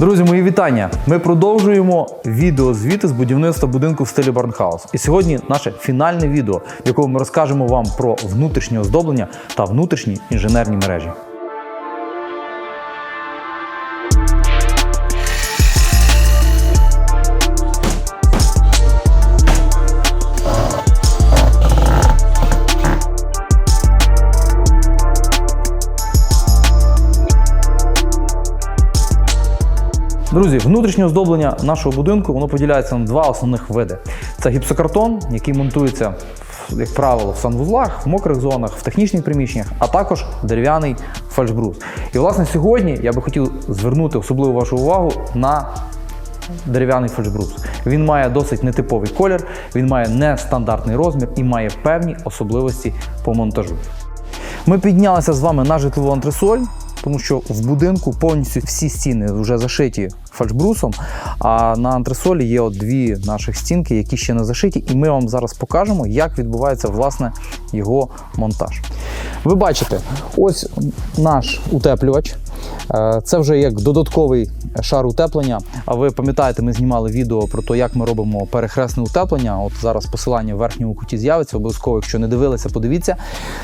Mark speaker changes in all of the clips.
Speaker 1: Друзі, мої вітання! Ми продовжуємо відеозвіти з будівництва будинку в стилі Барнхаус. І сьогодні наше фінальне відео, в якому ми розкажемо вам про внутрішнє оздоблення та внутрішні інженерні мережі. Друзі, внутрішнє оздоблення нашого будинку воно поділяється на два основних види: це гіпсокартон, який монтується, як правило, в санвузлах, в мокрих зонах, в технічних приміщеннях, а також дерев'яний фальшбрус. І власне сьогодні я би хотів звернути особливу вашу увагу на дерев'яний фальшбрус. Він має досить нетиповий колір, він має нестандартний розмір і має певні особливості по монтажу. Ми піднялися з вами на житлову антресоль, тому що в будинку повністю всі стіни вже зашиті фальшбрусом. А на антресолі є от дві наших стінки, які ще не зашиті, і ми вам зараз покажемо, як відбувається власне його монтаж. Ви бачите, ось наш утеплювач. Е, Це вже як додатковий шар утеплення. А ви пам'ятаєте, ми знімали відео про те, як ми робимо перехресне утеплення. От зараз посилання в верхньому куті з'явиться. Обов'язково, якщо не дивилися, подивіться.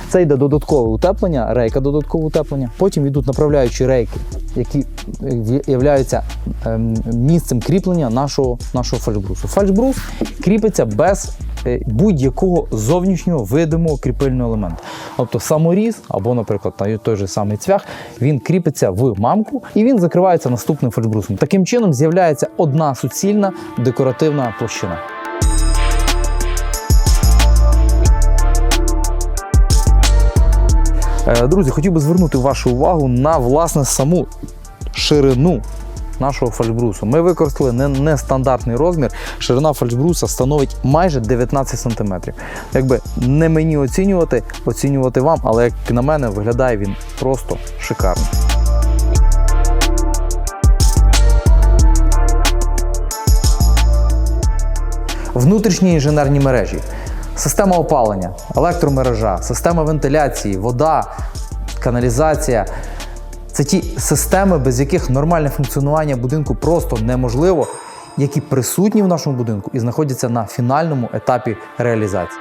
Speaker 1: Це йде додаткове утеплення, рейка додаткове утеплення. Потім йдуть направляючі рейки, які являються ем, місцем кріплення нашого, нашого фальшбрусу. Фальшбрус кріпиться без будь-якого зовнішнього видимого кріпильного елементу. Тобто саморіз або, наприклад, та- той же самий цвях, він кріпиться в мамку і він закривається наступним фальшбрусом. Таким чином з'являється одна суцільна декоративна площина. Е, Друзі, хотів би звернути вашу увагу на власне саму ширину нашого фальшбрусу. Ми використали не- нестандартний розмір. Ширина фальшбруса становить майже 19 см. Якби не мені оцінювати, оцінювати вам, але як на мене виглядає він просто шикарно. Внутрішні інженерні мережі, система опалення, електромережа, система вентиляції, вода, каналізація. Це ті системи, без яких нормальне функціонування будинку просто неможливо, які присутні в нашому будинку і знаходяться на фінальному етапі реалізації.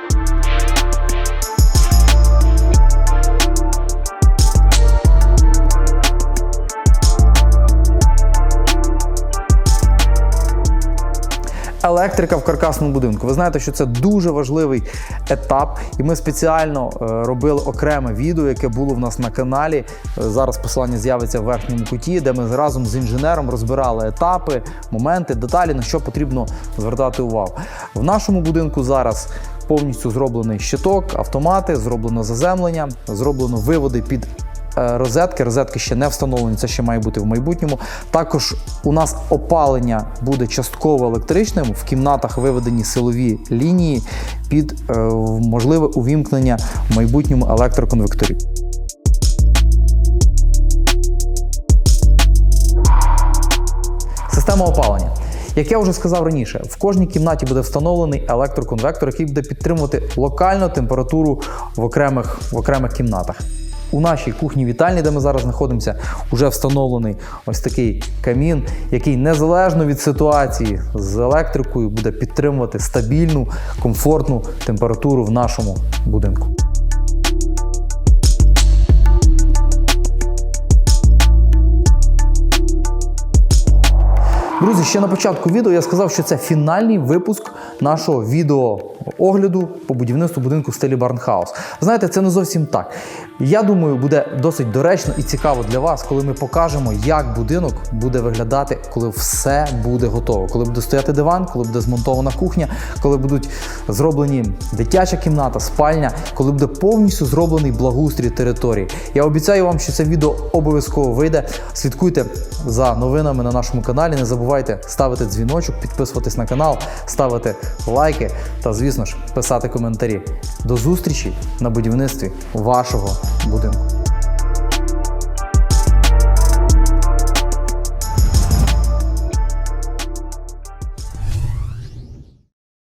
Speaker 1: Електрика в каркасному будинку. Ви знаєте, що це дуже важливий етап, і ми спеціально е, робили окреме відео, яке було в нас на каналі. Е, Зараз посилання з'явиться в верхньому куті, де ми разом з інженером розбирали етапи, моменти, деталі, на що потрібно звертати увагу. В нашому будинку зараз повністю зроблений щиток, автомати, зроблено заземлення, зроблено виводи під розетки. Розетки ще не встановлені, це ще має бути в майбутньому. Також у нас опалення буде частково електричним. В кімнатах виведені силові лінії під е, можливе увімкнення в майбутньому електроконвекторів. Система опалення. Як я вже сказав раніше, в кожній кімнаті буде встановлений електроконвектор, який буде підтримувати локальну температуру в окремих, в окремих кімнатах. У нашій кухні вітальні, де ми зараз знаходимося, вже встановлений ось такий камін, який незалежно від ситуації з електрикою буде підтримувати стабільну, комфортну температуру в нашому будинку. Друзі, ще на початку відео я сказав, що це фінальний випуск нашого відео огляду по будівництву будинку в стилі Барнхаус. Знаєте, це не зовсім так. Я думаю, буде досить доречно і цікаво для вас, коли ми покажемо, як будинок буде виглядати, коли все буде готово. Коли буде стояти диван, коли буде змонтована кухня, коли будуть зроблені дитяча кімната, спальня, коли буде повністю зроблений благоустрій території. Я обіцяю вам, що це відео обов'язково вийде. Слідкуйте за новинами на нашому каналі. Не забувайте ставити дзвіночок, підписуватись на канал, ставити лайки та, звісно ж, писати коментарі. До зустрічі на будівництві вашого будинку.